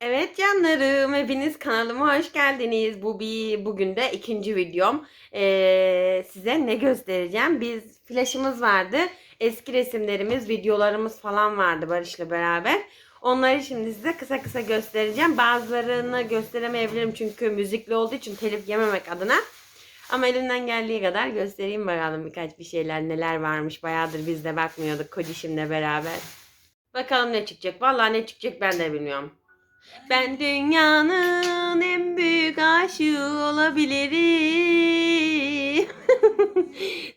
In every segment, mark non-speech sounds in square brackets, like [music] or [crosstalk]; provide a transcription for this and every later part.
Evet canlarım, hepiniz kanalıma hoş geldiniz. Bu bir bugün de ikinci videom. Ee, size ne göstereceğim? Biz flaşımız vardı. Eski resimlerimiz, videolarımız falan vardı Barış'la beraber. Onları şimdi size kısa kısa göstereceğim. Bazılarını gösteremeyebilirim çünkü müzikli olduğu için telif yememek adına. Ama elimden geldiği kadar göstereyim bakalım birkaç bir şeyler neler varmış. Bayağıdır biz de bakmıyorduk Kodişim'le beraber. Bakalım ne çıkacak. Vallahi ne çıkacak ben de bilmiyorum. Ben dünyanın en büyük aşığı olabilirim.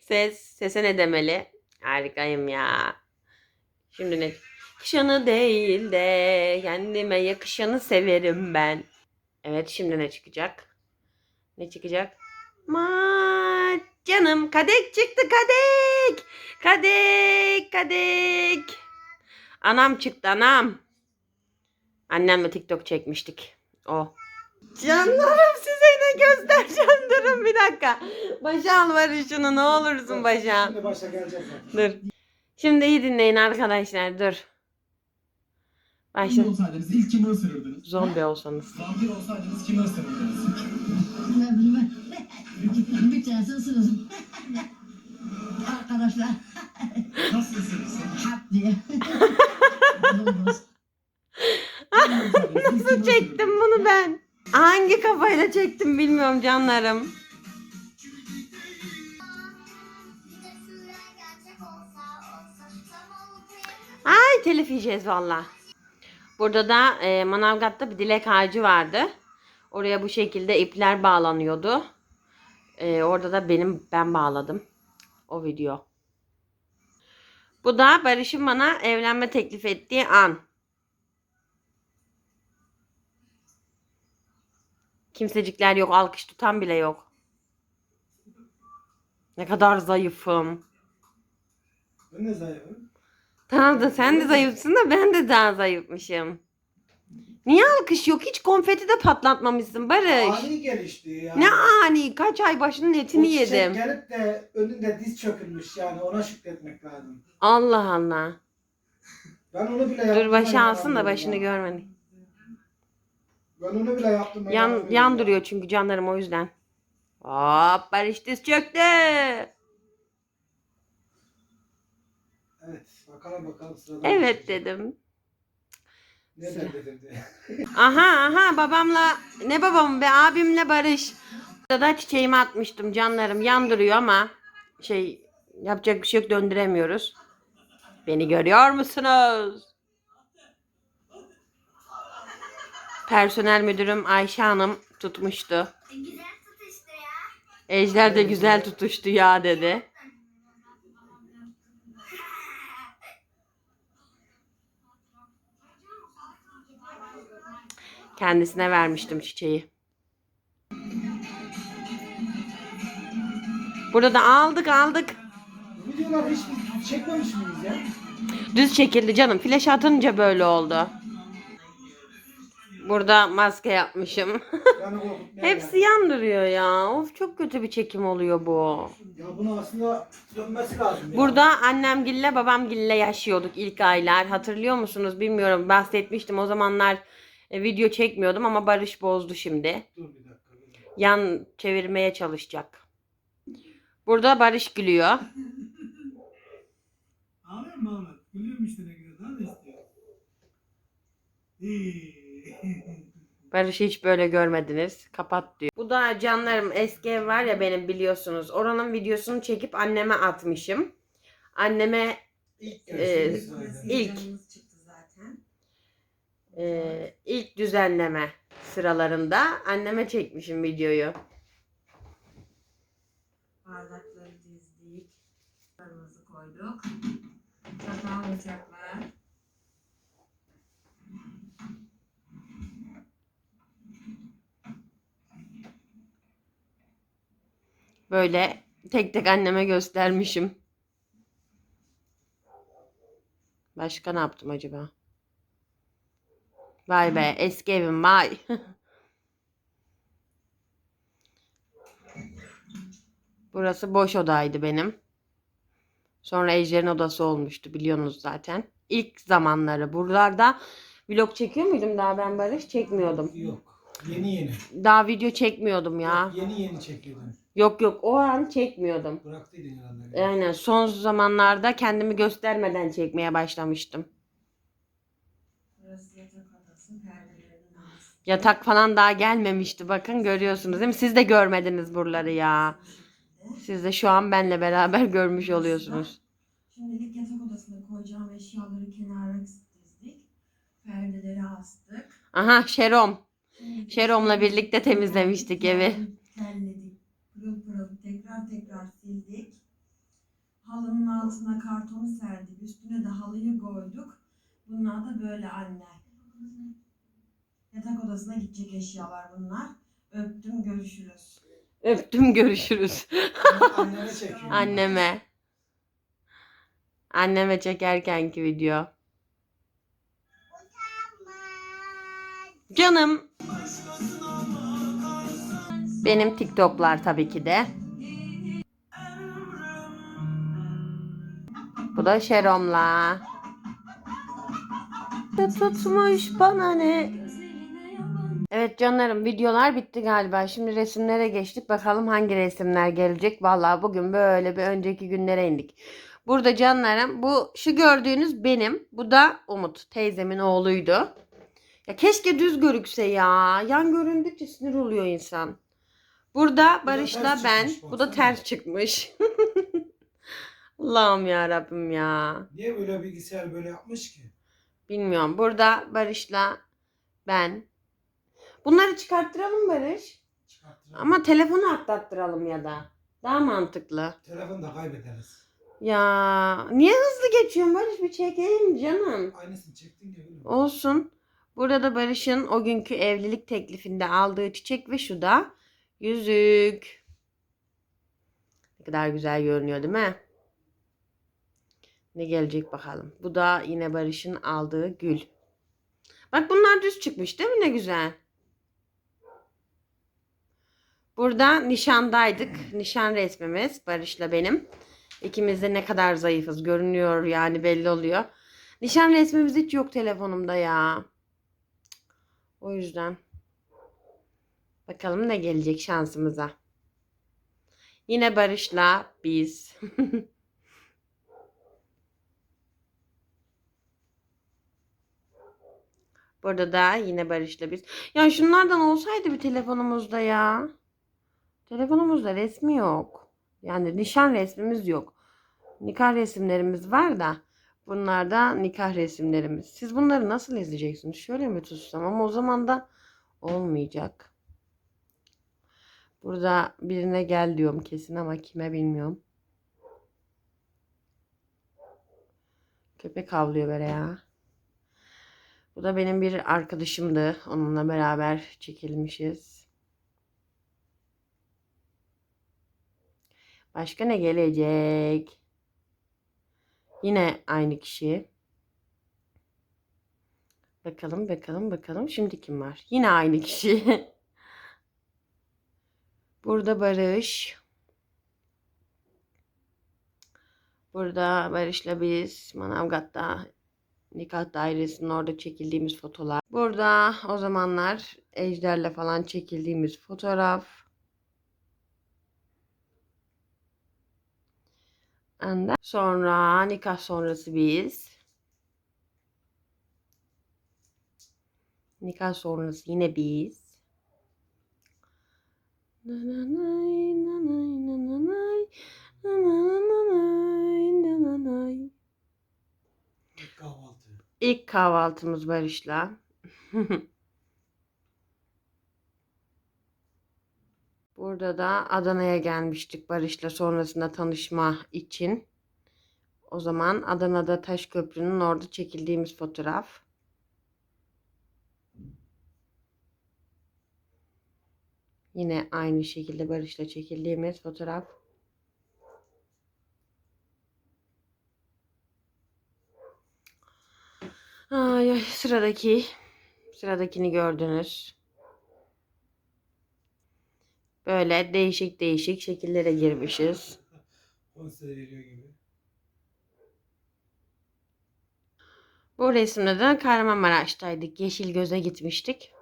[laughs] Ses, sese ne demeli? Harikayım ya. Şimdi ne? Yakışanı değil de kendime yakışanı severim ben. Evet şimdi ne çıkacak? Ne çıkacak? Ma canım kadek çıktı kadek. Kadek kadek. Anam çıktı anam. Annemle TikTok çekmiştik. O. Canlarım size ne göstereceğim [laughs] durun bir dakika. Başal var şunu ne olursun Başal. Şimdi başa geleceğiz. Dur. Şimdi iyi dinleyin arkadaşlar dur. Zombi Başla. olsaydınız ilk kimi ısırırdınız? Zombi olsanız. Vampir olsaydınız kimi ısırırdınız? Ben bilmem. Bir tanesi ısırırım. Arkadaşlar çektim bilmiyorum canlarım. Ay telif yiyeceğiz valla. Burada da e, Manavgat'ta bir dilek ağacı vardı. Oraya bu şekilde ipler bağlanıyordu. E, orada da benim ben bağladım. O video. Bu da Barış'ın bana evlenme teklif ettiği an. Kimsecikler yok, alkış tutan bile yok. Ne kadar zayıfım. Ben ne zayıfım? Tamam da sen de zayıfsın da ben de daha zayıfmışım. Niye alkış yok? Hiç konfeti de patlatmamışsın Barış. Ani gelişti ya. Ne ani? Kaç ay başının etini çiçek yedim. gelip de önünde diz çökülmüş yani ona şükretmek lazım. Allah Allah. Ben onu bile yaptım. Dur başı alsın da başını görmedi. Ben onu bile yaptım. Yan, yan ya. duruyor çünkü canlarım o yüzden. Hop Barış diz çöktü. Evet bakalım bakalım sırada. Evet dedim. Ne dedim diye. [laughs] Aha aha babamla ne babam be abimle Barış. Burada da çiçeğimi atmıştım canlarım yan duruyor ama şey yapacak bir şey yok döndüremiyoruz. Beni görüyor musunuz? Personel müdürüm Ayşe Hanım tutmuştu. Güzel tutuştu ya. Ejder de güzel tutuştu ya dedi. Kendisine vermiştim çiçeği. Burada da aldık aldık. Videolar hiç çekmemiş miyiz ya? Düz çekildi canım. Flash atınca böyle oldu. Burada maske yapmışım. [laughs] Yani korkutmaya Hepsi yan duruyor ya. Of çok kötü bir çekim oluyor bu. Ya bunu aslında dönmesi lazım ya. Burada annemgille babamgille yaşıyorduk ilk aylar. Hatırlıyor musunuz bilmiyorum. Bahsetmiştim o zamanlar e, video çekmiyordum ama Barış bozdu şimdi. Dur bir dakika. Yan çevirmeye çalışacak. Burada Barış gülüyor. Ağlıyor mu Ahmet? Gülüyorum işte ne güzel. Daha ne istiyor? İyi. Barış'ı hiç böyle görmediniz. Kapat diyor. Bu da canlarım eski ev var ya benim biliyorsunuz. Oranın videosunu çekip anneme atmışım. Anneme İlk Ee, görüştüğümüz sırada. ilk e, ilk düzenleme sıralarında anneme çekmişim videoyu. Bardakları dizdik. Sarımızı koyduk. Çatal. Böyle tek tek anneme göstermişim. Başka ne yaptım acaba? Vay be eski evim vay. [laughs] Burası boş odaydı benim. Sonra Ejder'in odası olmuştu biliyorsunuz zaten. İlk zamanları buralarda Vlog çekiyor muydum daha ben Barış? Çekmiyordum. Yok. Yeni yeni. Daha video çekmiyordum ya. Yok, yeni yeni çekiyordun. Yok yok o an çekmiyordum. Bıraktıydın herhalde. Aynen son zamanlarda kendimi göstermeden çekmeye başlamıştım. Burası yatak odası. Falan daha gelmemişti bakın görüyorsunuz değil mi? Siz de görmediniz buraları ya. Siz de şu an benle beraber görmüş oluyorsunuz. Şimdilik yatak odasına koyacağım eşyaları kenara dizdik. Perdeleri astık. Aha Şerom. Şerom'la birlikte temizlemiştik evi. Halının altına kartonu serdik. Üstüne de halıyı koyduk. Bunlar da böyle anne. Yatak odasına gidecek eşyalar bunlar. Öptüm görüşürüz. Öptüm görüşürüz. Annene çekiyor. Anneme. Anneme çekerkenki video. Canım. Benim TikTok'lar tabii ki de. Bu da Şerom'la. Tutmuş bana ne? Evet canlarım videolar bitti galiba. Şimdi resimlere geçtik. Bakalım hangi resimler gelecek. Vallahi bugün böyle bir önceki günlere indik. Burada canlarım bu şu gördüğünüz benim. Bu da Umut. Teyzemin oğluydu. Ya keşke düz görükse ya. Yan göründükçe sinir oluyor insan. Burada Barış'la ben. Bu da ters çıkmış. [laughs] Allah'ım ya Rabbim ya. Niye böyle bilgisayar böyle yapmış ki? Bilmiyorum. Burada Barış'la ben. Bunları çıkarttıralım Barış. Çıkarttıralım. Ama telefonu atlattıralım ya da. Daha mantıklı. Telefonu da kaybederiz. Ya niye hızlı geçiyorsun Barış? Bir çekelim canım. Aynısını çektin ya gülüm. Olsun. Burada da Barış'ın o günkü evlilik teklifinde aldığı çiçek ve şu da yüzük. Ne kadar güzel görünüyor değil mi? Ne gelecek bakalım. Bu da yine Barış'ın aldığı gül. Bak bunlar düz çıkmış değil mi? Ne güzel. Burada nişandaydık. Nişan resmimiz Barış'la benim. İkimiz de ne kadar zayıfız görünüyor yani belli oluyor. Nişan resmimiz hiç yok telefonumda ya. O yüzden. Bakalım ne gelecek şansımıza. Yine Barış'la biz. [laughs] Burada da yine Barış'la biz. Ya şunlardan olsaydı bir telefonumuzda ya. Telefonumuzda resmi yok. Yani nişan resmimiz yok. Nikah resimlerimiz var da. Bunlar da nikah resimlerimiz. Siz bunları nasıl izleyeceksiniz? Şöyle mi tutsam ama o zaman da olmayacak. Burada birine gel diyorum kesin ama kime bilmiyorum. Köpek havlıyor böyle ya. Bu da benim bir arkadaşımdı. Onunla beraber çekilmişiz. Başka ne gelecek? Yine aynı kişi. Bakalım bakalım bakalım. Şimdi kim var? Yine aynı kişi. [laughs] Burada Barış. Burada Barış'la biz Manavgat'ta nikah dairesinin orada çekildiğimiz fotolar. Burada o zamanlar Ejder'le falan çekildiğimiz fotoğraf. Ondan sonra nikah sonrası biz. Nikah sonrası yine biz. Nananay, nanay, nananay, nananay, İlk kahvaltımız Barış'la. [laughs] Burada da Adana'ya gelmiştik Barış'la sonrasında tanışma için. O zaman Adana'da Taşköprü'nün orada çekildiğimiz fotoğraf. Yine aynı şekilde Barış'la çekildiğimiz fotoğraf. Ay, sıradaki sıradakini gördünüz. Böyle değişik değişik şekillere girmişiz. [laughs] Bu resimde de Kahramanmaraş'taydık. Yeşilgöz'e gitmiştik.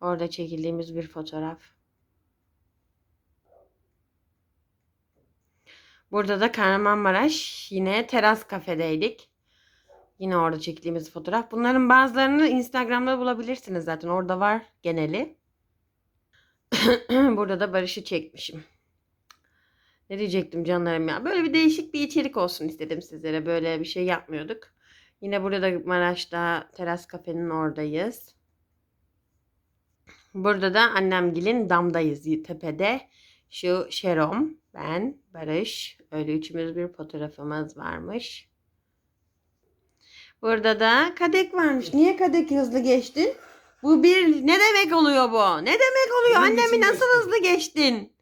Orada çekildiğimiz bir fotoğraf. Burada da Kahramanmaraş yine teras kafedeydik. Yine orada çektiğimiz fotoğraf. Bunların bazılarını Instagram'da bulabilirsiniz zaten. Orada var geneli. [clears throat] Burada da Barış'ı çekmişim. Ne diyecektim canlarım ya. Böyle bir değişik bir içerik olsun istedim sizlere. Böyle bir şey yapmıyorduk. Yine burada da Maraş'ta teras kafenin oradayız. Burada da annemgilin damdayız tepede. Şu Şerom, ben, Barış. Öyle üçümüz bir fotoğrafımız varmış. Burada da kadek varmış. Niye kadek hızlı geçtin? Bu bir ne demek oluyor bu? Ne demek oluyor? Benim Annemi nasıl geçtim. hızlı geçtin?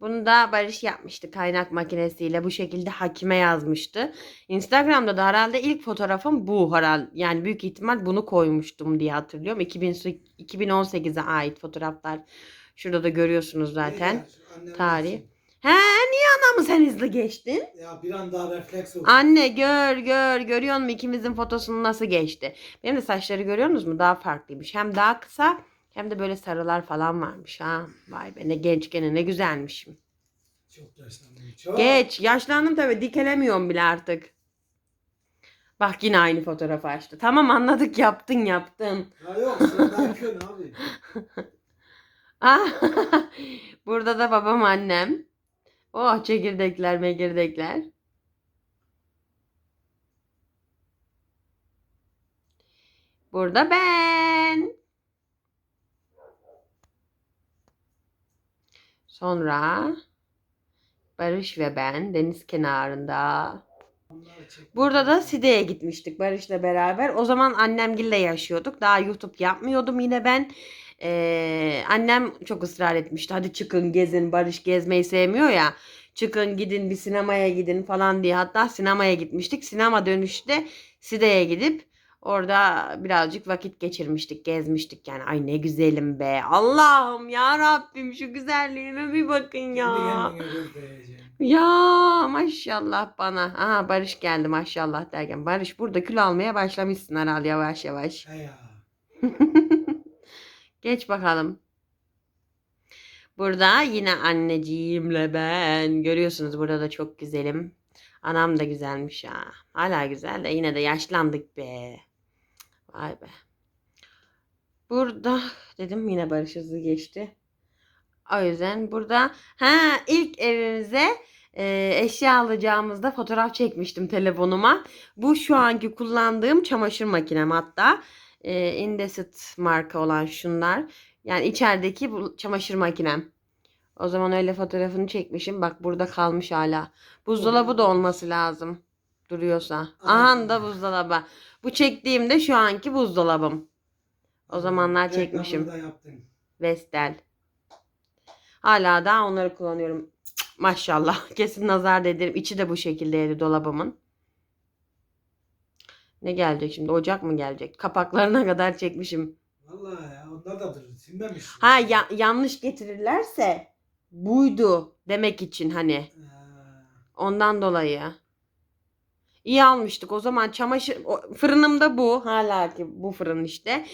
Bunu da Barış yapmıştı kaynak makinesiyle. Bu şekilde hakime yazmıştı. Instagram'da da herhalde ilk fotoğrafım bu herhalde. Yani büyük ihtimal bunu koymuştum diye hatırlıyorum. 2000 2018'e ait fotoğraflar. Şurada da görüyorsunuz zaten. Annem Tarih. He niye anamı sen hızlı geçtin? Ya bir an daha refleks oldu. Anne gör gör görüyor musun ikimizin fotosunu nasıl geçti? Benim de saçları görüyor musunuz mu? Daha farklıymış. Hem daha kısa hem de böyle sarılar falan varmış ha. Vay be ne gençken ne güzelmişim. Çok yaşlandım. Çok. Geç yaşlandım tabii dikelemiyorum bile artık. Bak yine aynı fotoğrafı açtı. Tamam anladık yaptın yaptın. Ya yok sen daha abi. [laughs] Ah, [laughs] Burada da babam annem. Oh çekirdekler mekirdekler. Burada ben. Sonra Barış ve ben deniz kenarında. Burada da Side'ye gitmiştik Barış'la beraber. O zaman annemgille yaşıyorduk. Daha YouTube yapmıyordum yine ben. Ee, annem çok ısrar etmişti. Hadi çıkın gezin. Barış gezmeyi sevmiyor ya. Çıkın gidin bir sinemaya gidin falan diye. Hatta sinemaya gitmiştik. Sinema dönüşte Side'ye gidip orada birazcık vakit geçirmiştik. Gezmiştik yani. Ay ne güzelim be. Allah'ım ya Rabbim şu güzelliğime bir bakın ya. Ya maşallah bana. Aha Barış geldi maşallah derken. Barış burada kül almaya başlamışsın herhalde yavaş yavaş. Ya. [laughs] Geç bakalım. Burada yine anneciğimle ben. Görüyorsunuz burada da çok güzelim. Anam da güzelmiş ha. Hala güzel de yine de yaşlandık be. Vay be. Burada dedim yine Barış hızlı geçti. O yüzden burada ha ilk evimize e, eşya alacağımızda fotoğraf çekmiştim telefonuma. Bu şu anki kullandığım çamaşır makinem hatta. E, Indesit marka olan şunlar. Yani içerideki bu çamaşır makinem. O zaman öyle fotoğrafını çekmişim. Bak burada kalmış hala. Buzdolabı da olması lazım. Duruyorsa. Aha da buzdolabı. Bu çektiğimde şu anki buzdolabım. O zamanlar çekmişim. Vestel. Hala da onları kullanıyorum. Maşallah. [laughs] Kesin nazar değdirim. İçi de bu şekildeydi dolabımın. Ne gelecek şimdi? Ocak mı gelecek? Kapaklarına kadar çekmişim. Vallahi ya onlar da durur. Silmemiş. Ha ya- yanlış getirirlerse buydu demek için hani. Ha, Ondan dolayı. İyi almıştık. O zaman çamaşır o- fırınımda bu. Hala ki bu fırın işte.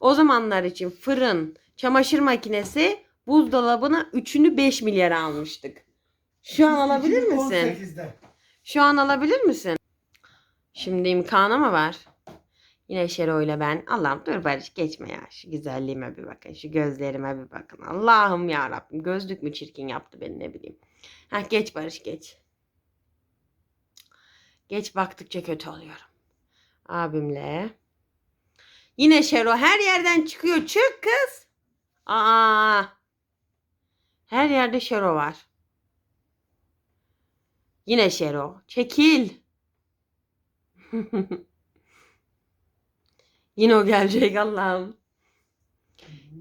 O zamanlar için fırın, çamaşır makinesi, buzdolabına üçünü 5 milyara almıştık. Şu an alabilir misin? 2018'de. Şu an alabilir misin? Şimdi imkanı mı var? Yine Şero ile ben. Allah'ım dur Barış geçme ya. Şu güzelliğime bir bakın. Şu gözlerime bir bakın. Allah'ım ya Rabbim. Gözlük mü çirkin yaptı beni ne bileyim. Ha geç Barış geç. Geç baktıkça kötü oluyorum. Abimle. Yine Şero her yerden çıkıyor. Çık kız. Aa. Her yerde Şero var. Yine Şero. Çekil. [laughs] Yine o gelecek Allah'ım.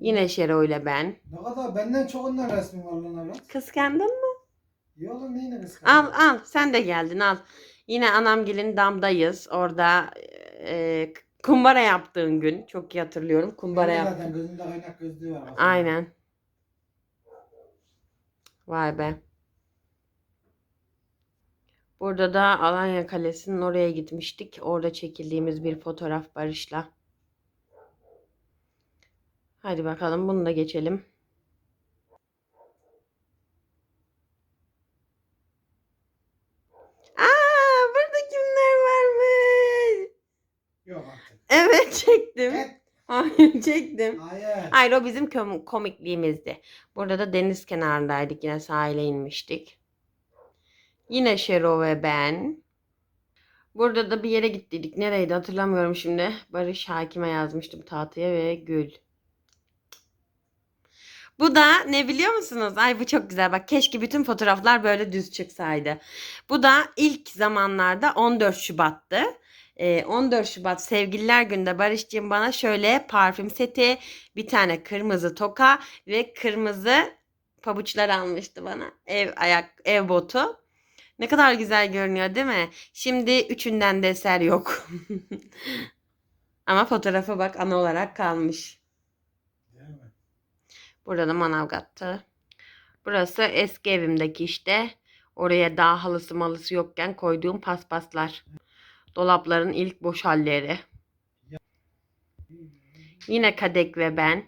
Yine Şero ile ben. Ne kadar benden çok ondan resmi var lan evlat. Kıskandın mı? İyi oğlum neyine kız? Al al sen de geldin al. Yine anamgilin damdayız. Orada e, kumbara yaptığın gün. Çok iyi hatırlıyorum. Kumbara yap. Zaten gözünde kaynak gözlüğü var. Aynen. Vay be. Burada da Alanya Kalesi'nin oraya gitmiştik. Orada çekildiğimiz bir fotoğraf Barış'la. Hadi bakalım bunu da geçelim. Aa, burada kimler varmış? Yok artık. Evet çektim. Evet. Hayır çektim. Hayır. Hayır o bizim kom- komikliğimizdi. Burada da deniz kenarındaydık. Yine sahile inmiştik. Yine Şero ve ben. Burada da bir yere gittiydik. Nereydi hatırlamıyorum şimdi. Barış Hakim'e yazmıştım tahtaya ve Gül. Bu da ne biliyor musunuz? Ay bu çok güzel. Bak keşke bütün fotoğraflar böyle düz çıksaydı. Bu da ilk zamanlarda 14 Şubat'tı. Ee, 14 Şubat Sevgililer Günü'nde Barış'cığım bana şöyle parfüm seti, bir tane kırmızı toka ve kırmızı pabuçlar almıştı bana. Ev ayak, ev botu. Ne kadar güzel görünüyor değil mi? Şimdi üçünden de eser yok. [laughs] Ama fotoğrafa bak ana olarak kalmış. Burada da Manavgat'tı. Burası eski evimdeki işte. Oraya daha halısı malısı yokken koyduğum paspaslar. Dolapların ilk boş halleri. Yine Kadek ve ben.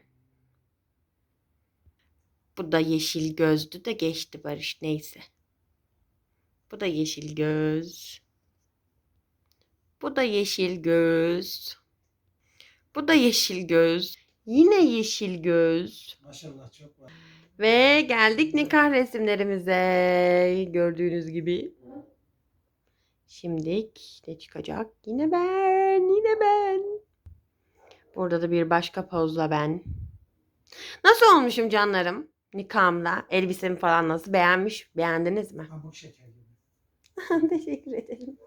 Bu da yeşil gözdü de geçti Barış neyse. Bu da yeşil göz. Bu da yeşil göz. Bu da yeşil göz. Yine yeşil göz. Maşallah çok var. Ve geldik nikah resimlerimize. Gördüğünüz gibi. Şimdi ne çıkacak? Yine ben, yine ben. Burada da bir başka pozla ben. Nasıl olmuşum canlarım? Nikahımda. Elbisemi falan nasıl? Beğenmiş, beğendiniz mi? Pamuk şeker. [laughs] Teşekkür ederim.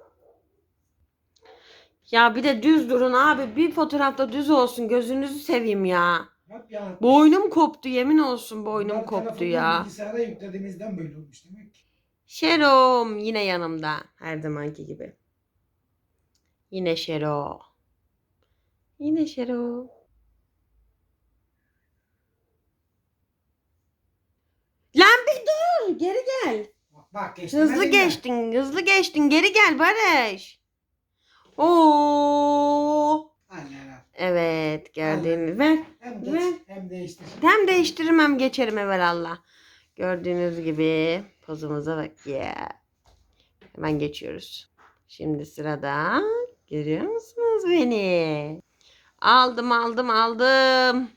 Ya bir de düz durun abi. Bir fotoğrafta düz olsun. Gözünüzü seveyim ya. Yap ya. Boynum koptu. Yemin olsun boynum Bunlar koptu ya. Bilgisayara yüklediğimizden böyle olmuş demek ki. Şerom yine yanımda. Her zamanki gibi. Yine Şero. Yine Şero. Lan bir dur. Geri gel. Bak, bak geçti. Hızlı geçtin. Hızlı geçtin. Geri gel Barış. Oo. Aynen. Evet gördüğünüz. Ver. Hem geç Ver. hem değiştir. Hem değiştiririm hem geçerim evvelallah. Gördüğünüz gibi pozumuza bak ya. Hemen geçiyoruz. Şimdi sırada görüyor musunuz beni? Aldım aldım aldım.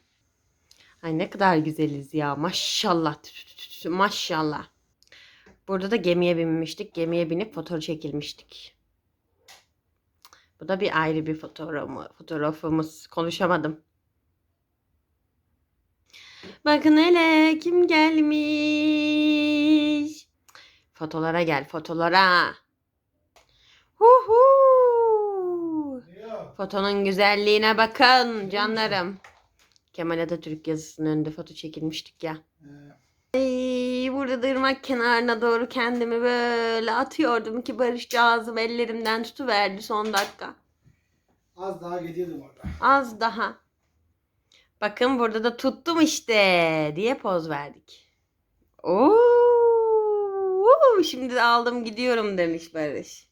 Ay ne kadar güzeliz ya maşallah. Tü tü tü tü, Maşallah. Burada da gemiye binmiştik. Gemiye binip fotoğraf çekilmiştik. Bu da bir ayrı bir fotoğrafı, fotoğrafımız. Konuşamadım. Bakın hele kim gelmiş. Fotolara gel fotolara. Huhu. Fotonun güzelliğine bakın canlarım. Kemal Atatürk yazısının önünde foto çekilmiştik ya. Ee, Ay, burada da ırmak kenarına doğru kendimi böyle atıyordum ki Barışcağızım ellerimden tutuverdi son dakika. az daha gidiyordum orada. Az daha. Bakın burada da tuttum işte diye poz verdik. Oo, şimdi de aldım gidiyorum demiş Barış.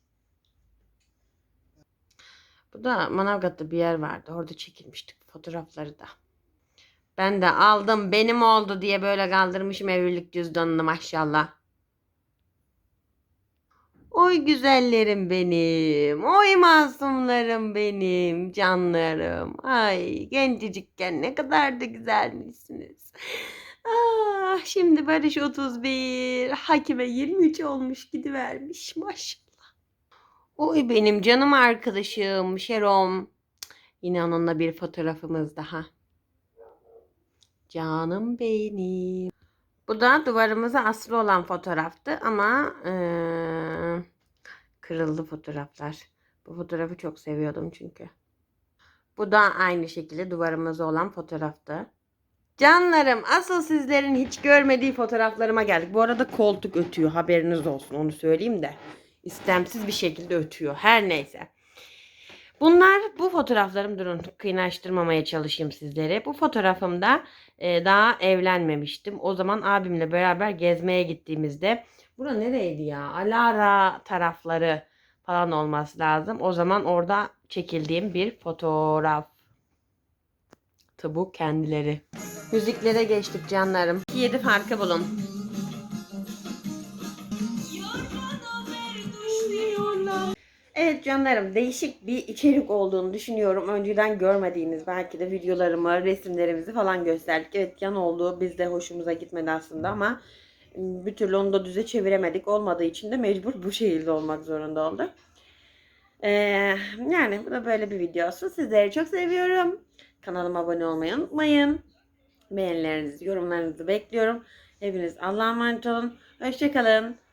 Bu da Manavgat'ta bir yer vardı. Orada çekilmiştik fotoğrafları da. Ben de aldım benim oldu diye böyle kaldırmışım evlilik cüzdanını maşallah. Oy güzellerim benim. Oy masumlarım benim. Canlarım. Ay gencecikken ne kadar da güzelmişsiniz. Ah, şimdi Barış 31. Hakime 23 olmuş gidivermiş. Maşallah. Oy benim canım arkadaşım Şerom. Yine onunla bir fotoğrafımız daha. Canım benim. Bu da duvarımıza asılı olan fotoğraftı ama eee, kırıldı fotoğraflar. Bu fotoğrafı çok seviyordum çünkü. Bu da aynı şekilde duvarımızda olan fotoğraftı. Canlarım asıl sizlerin hiç görmediği fotoğraflarıma geldik. Bu arada koltuk ötüyor haberiniz olsun onu söyleyeyim de. İstemsiz bir şekilde ötüyor. Her neyse. Bunlar bu fotoğraflarım durun kıynaştırmamaya çalışayım sizlere. Bu fotoğrafımda e, daha evlenmemiştim. O zaman abimle beraber gezmeye gittiğimizde bura nereydi ya? Alara tarafları falan olması lazım. O zaman orada çekildiğim bir fotoğraf. Bu kendileri. Müziklere geçtik canlarım. 7 farkı bulun. Canlarım değişik bir içerik olduğunu düşünüyorum. Önceden görmediğiniz belki de videolarımı, resimlerimizi falan gösterdik. Evet yan olduğu bizde hoşumuza gitmedi aslında ama bir türlü onu da düze çeviremedik. Olmadığı için de mecbur bu şekilde olmak zorunda oldu. Ee, yani bu da böyle bir video olsun. Sizleri çok seviyorum. Kanalıma abone olmayı unutmayın. Beğenilerinizi, yorumlarınızı bekliyorum. Hepiniz Allah'a emanet olun. Hoşçakalın.